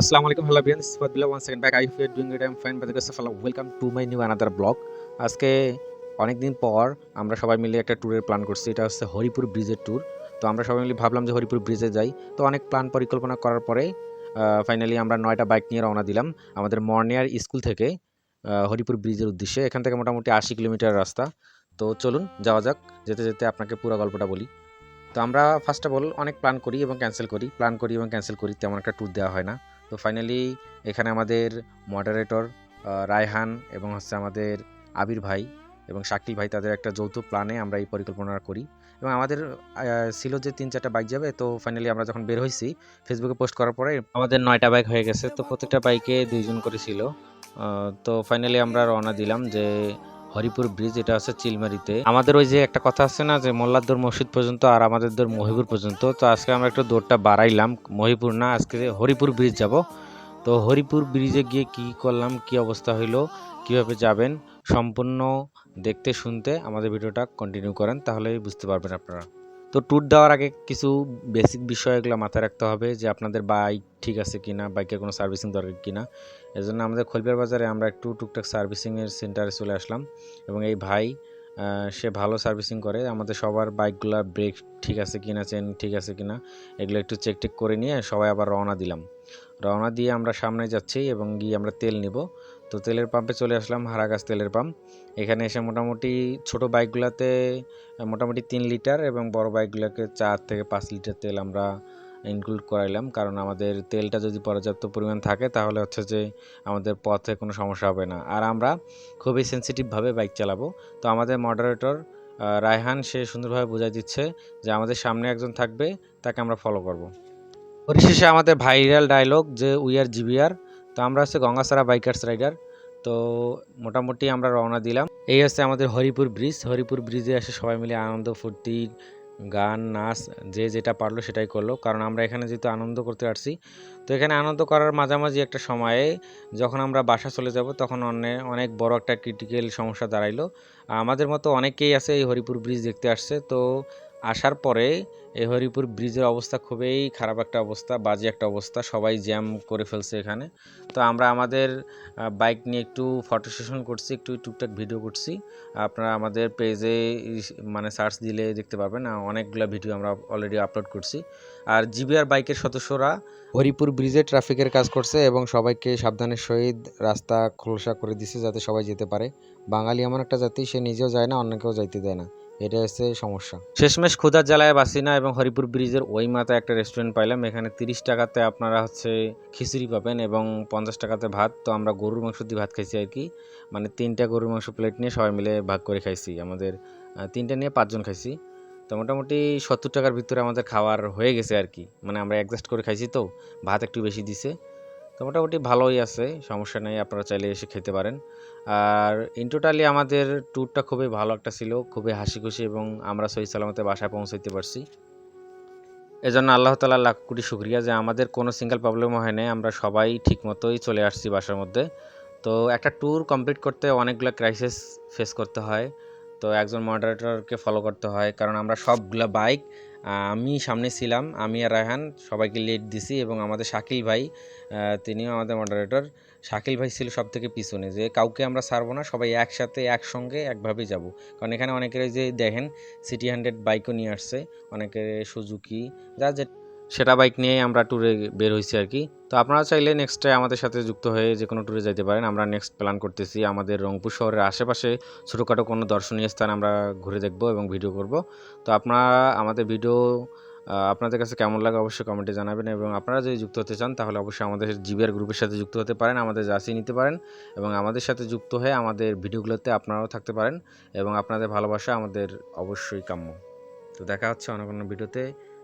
Assalamu আলাইকুম once again back I hope you are doing great I'm fine by the grace of Allah welcome to my new another আজকে অনেক দিন পর আমরা সবাই মিলে একটা ট্যুরের প্ল্যান করছি। এটা হচ্ছে হরিপুর ব্রিজের ট্যুর তো আমরা সবাই মিলে ভাবলাম যে হরিপুর ব্রিজে যাই। তো অনেক প্ল্যান পরিকল্পনা করার পরে ফাইনালি আমরা নয়টা বাইক নিয়ে রওনা দিলাম আমাদের মর্নিয়ার স্কুল থেকে হরিপুর ব্রিজের উদ্দেশ্যে। এখান থেকে মোটামুটি আশি কিলোমিটার রাস্তা। তো চলুন, যাওয়া যাক। যেতে যেতে আপনাকে পুরো গল্পটা বলি। তো আমরা ফার্স্ট অফ অল অনেক প্ল্যান করি এবং ক্যান্সেল করি। প্ল্যান করি এবং ক্যান্সেল করি, তেমন একটা ট্যুর দেওয়া হয় না। তো ফাইনালি এখানে আমাদের মডারেটর রায়হান এবং হচ্ছে আমাদের আবির ভাই এবং শাকিল ভাই তাদের একটা যৌথ প্ল্যানে আমরা এই পরিকল্পনা করি। এবং আমাদের ছিল যে তিন চারটা বাইক যাবে, তো ফাইনালি আমরা যখন বের হয়েছি ফেসবুকে পোস্ট করার পরে আমাদের নয়টা বাইক হয়ে গেছে, তো প্রত্যেকটা বাইকে দুইজন করে ছিল। তো ফাইনালি আমরা রওনা দিলাম যে হরিপুর ব্রিজ এটা আছে চিলমারিতে। আমাদের ওই যে একটা কথা আছে না যে মোল্লাদ্দর মসজিদ পর্যন্ত আর আমাদের দৌড় মহিপুর পর্যন্ত। তো আজকে আমরা একটু দৌড়টা বাড়াইলাম মহিপুর না, আজকে হরিপুর ব্রিজ যাব। তো হরিপুর ব্রিজে গিয়ে কি করলাম, কি অবস্থা হইল, কীভাবে যাবেন, সম্পূর্ণ দেখতে শুনতে আমাদের ভিডিওটা কন্টিনিউ করেন, তাহলেই বুঝতে পারবেন আপনারা। তো ট্যুর দেওয়ার আগে কিছু বেসিক বিষয় এগুলো মাথায় রাখতে হবে যে আপনাদের বাইক ঠিক আছে কি না বাইকের কোনো সার্ভিসিং দরকার কি না এজন্য আমাদের খলপিয়ার বাজারে আমরা একটু টুকটাক সার্ভিসিংয়ের সেন্টারে চলে আসলাম এবং এই ভাই সে ভালো সার্ভিসিং করে। আমাদের সবার বাইকগুলো ব্রেক ঠিক আছে কিনা, চেন ঠিক আছে কিনা, এগুলো একটু চেক টেক করে নিয়ে সবাই আবার রওনা দিলাম। রওনা দিয়ে আমরা সামনে যাচ্ছি এবং গিয়ে আমরা তেল নিব। তো তেলের পাম্পে চলে আসলাম, হারাগাছ তেলের পাম্প এখানে এসে মোটামুটি ছোট বাইকগুলোতে মোটামুটি তিন লিটার এবং বড় বাইকগুলোকে চার থেকে পাঁচ লিটার তেল আমরা ইনক্লুড করাইলাম। কারণ আমাদের তেলটা যদি পর্যাপ্ত পরিমাণ থাকে, তাহলে হচ্ছে যে আমাদের পথে কোনো সমস্যা হবে না। আর আমরা খুবই সেন্সিটিভভাবে বাইক চালাবো। তো আমাদের মডারেটর রায়হান, সে সুন্দরভাবে বোঝাই দিচ্ছে যে আমাদের সামনে একজন থাকবে, তাকে আমরা ফলো করব। পরিশেষে আমাদের ভাইরাল ডায়লগ যে উই আর জিবিআর তো আমরা হচ্ছে গঙ্গাসারা বাইকার্স রাইডার তো মোটামুটি আমরা রওনা দিলাম। এই হচ্ছে আমাদের হরিপুর ব্রিজ হরিপুর ব্রিজে এসে সবাই মিলে আনন্দ ফুর্তি গান, নাচ, যে যেটা পারল সেটাই করল। কারণ আমরা এখানে যেহেতু আনন্দ করতে পারছি তো এখানে আনন্দ করার মাঝামাঝি একটা সময়ে যখন আমরা বাসা চলে যাব, তখন অন্য অনেক বড় একটা ক্রিটিক্যাল সমস্যা দাঁড়াইলো। আমাদের মতো অনেকেই আছে এই হরিপুর ব্রিজ দেখতে আসছে, তো আসার পরে এই হরিপুর ব্রিজের অবস্থা খুবই খারাপ একটা অবস্থা, বাজে একটা অবস্থা, সবাই জ্যাম করে ফেলছে এখানে। তো আমরা আমাদের বাইক নিয়ে একটু ফটো সেশন করছি, একটু টুকটাক ভিডিও করছি। আপনারা আমাদের পেজে মানে সার্চ দিলে দেখতে পাবেন অনেকগুলো ভিডিও আমরা অলরেডি আপলোড করছি। আর জিবিআর বাইকের সদস্যরা হরিপুর ব্রিজে ট্রাফিকের কাজ করছে এবং সবাইকে সাবধানের সহিত রাস্তা খোলসা করে দিছে যাতে সবাই যেতে পারে। বাঙালি এমন একটা জাতি, সে নিজেও যায় না, অন্যকেও যাইতে দেয় না। এটা হচ্ছে সমস্যা। শেষমেশ ক্ষুধার জ্বালায় বাসি না এবং হরিপুর ব্রিজের ওই মাথায় একটা রেস্টুরেন্ট পাইলাম। এখানে তিরিশ টাকাতে আপনারা হচ্ছে খিচুড়ি পাবেন এবং পঞ্চাশ টাকাতে ভাত। তো আমরা গরুর মাংস দিয়ে ভাত খাইছি আর কি। মানে তিনটা গরুর মাংস প্লেট নিয়ে সবাই মিলে ভাগ করে খাইছি। আমাদের তিনটা নিয়ে পাঁচজন খাইছি। তো মোটামুটি সত্তর টাকার ভিতরে আমাদের খাওয়ার হয়ে গেছে আর কি। মানে আমরা অ্যাডজাস্ট করে খাইছি তো। ভাত একটু বেশি দিছে। তো মোটামুটি ভালোই আছে, সমস্যা নেই, আপনারা চাইলে এসে খেতে পারেন। আর ইন টোটালি আমাদের ট্যুরটা খুবই ভালো একটা ছিল, খুবই হাসি খুশি এবং আমরা সহি সালামতে বাসায় পৌঁছাইতে পারছি। এজন্য আল্লাহ তালা লাখ কোটি শুক্রিয়া যে আমাদের কোনো সিঙ্গেল প্রবলেমও হয় নাই, আমরা সবাই ঠিক মতোই চলে আসছি বাসার মধ্যে। তো একটা ট্যুর কমপ্লিট করতে অনেকগুলো ক্রাইসিস ফেস করতে হয়। তো একজন মডারেটরকে ফলো করতে হয়। কারণ আমরা সবগুলো বাইক আমি সামনে ছিলাম, আমি আর রায়হান সবাইকে লিড দিছি এবং আমাদের শাকিল ভাই তিনিও আমাদের মডারেটর শাকিল ভাই ছিল সব থেকে পিছনে, যে কাউকে আমরা ছাড়বো না, সবাই একসাথে, একসঙ্গে, একভাবেই যাব। কারণ এখানে অনেকের যে দেখেন সিটি হান্ড্রেড বাইকও নিয়ে আসছে অনেকের সুজুকি যা যে সেটা বাইক নিয়েই আমরা ট্যুরে বের হয়েছি আর কি। তো আপনারা চাইলে নেক্সটে আমাদের সাথে যুক্ত হয়ে যে কোনো ট্যুরে যেতে পারেন। আমরা নেক্সট প্ল্যান করতেছি আমাদের রংপুর শহরের আশেপাশে ছোটোখাটো কোনো দর্শনীয় স্থান আমরা ঘুরে দেখব এবং ভিডিও করব। তো আপনারা আমাদের ভিডিও আপনাদের কাছে কেমন লাগে অবশ্যই কমেন্টে জানাবেন এবং আপনারা যদি যুক্ত হতে চান তাহলে অবশ্যই আমাদের জিবিআর গ্রুপের সাথে যুক্ত হতে পারেন, আমাদের জার্সি নিতে পারেন এবং আমাদের সাথে যুক্ত হয়ে আমাদের ভিডিওগুলোতে আপনারাও থাকতে পারেন এবং আপনাদের ভালোবাসা আমাদের অবশ্যই কাম্য। তো দেখা হচ্ছে অন্য কোনো ভিডিওতে